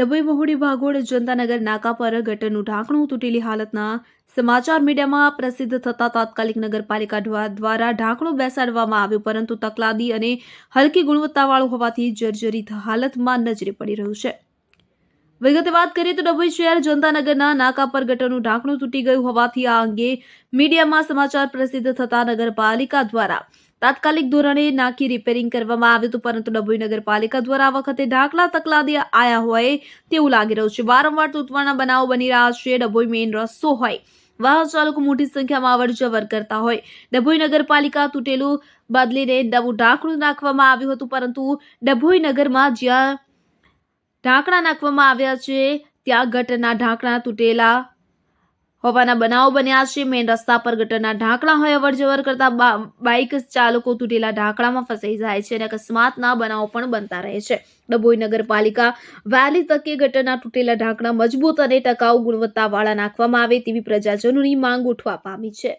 ડભોઈ મહુડી ભાગોળ જનતાનગર નાકા પર ગટરનું ઢાંકણું તૂટેલી હાલતના સમાચાર મીડિયામાં પ્રસિદ્ધ થતા તાત્કાલિક નગરપાલિકા દ્વારા ઢાંકણું બેસાડવામાં આવ્યું, પરંતુ તકલાદી અને હલકી ગુણવત્તાવાળું હોવાથી જર્જરિત હાલતમાં નજરે પડી રહ્યું છે. વિગતે વાત કરીએ તો ડભોઈ શહેર જનતાનગરના નાકા પર ગટરનું ઢાંકણું તૂટી ગયું હોવાથી આ અંગે મીડિયામાં સમાચાર પ્રસિદ્ધ થતા નગરપાલિકા દ્વારા તાત્કાલિક ધોરણે નાખી રિપેરિંગ કરવામાં આવ્યું હતું, પરંતુ ડભોઈ નગરપાલિકા દ્વારા આ વખતે ઢાંકલા તકલાદી આયા હોય તેવું લાગી રહ્યું છે. વારંવાર તૂટવાના બનાવો બની રહ્યા છે, ડભોઈ મેઇન રસ્તો હોય. વાહન ચાલકો મોટી સંખ્યામાં અવર જવર કરતા હોય. ડભોઈ નગરપાલિકા તૂટેલું બદલીને નવું ઢાંકણું નાખવામાં આવ્યું હતું, પરંતુ ડભોઈ નગરમાં જ્યાં ઢાંકણા નાખવામાં આવ્યા છે, ત્યાં ગટરના ઢાંકણા તૂટેલા હોવાના બનાવો બન્યા છે. મેઇન રસ્તા પર ગટરના ઢાંકણા હોય અવર જવર કરતા બાઇક ચાલકો તૂટેલા ઢાંકણામાં ફસાઈ જાય છે અને અકસ્માતના બનાવો પણ બનતા રહે છે. ડભોઈ નગરપાલિકા વહેલી તકે ગટરના તૂટેલા ઢાંકણા મજબૂત અને ટકાઉ ગુણવત્તાવાળા નાખવામાં આવે તેવી પ્રજાજનોની માંગ ઉઠવા પામી છે.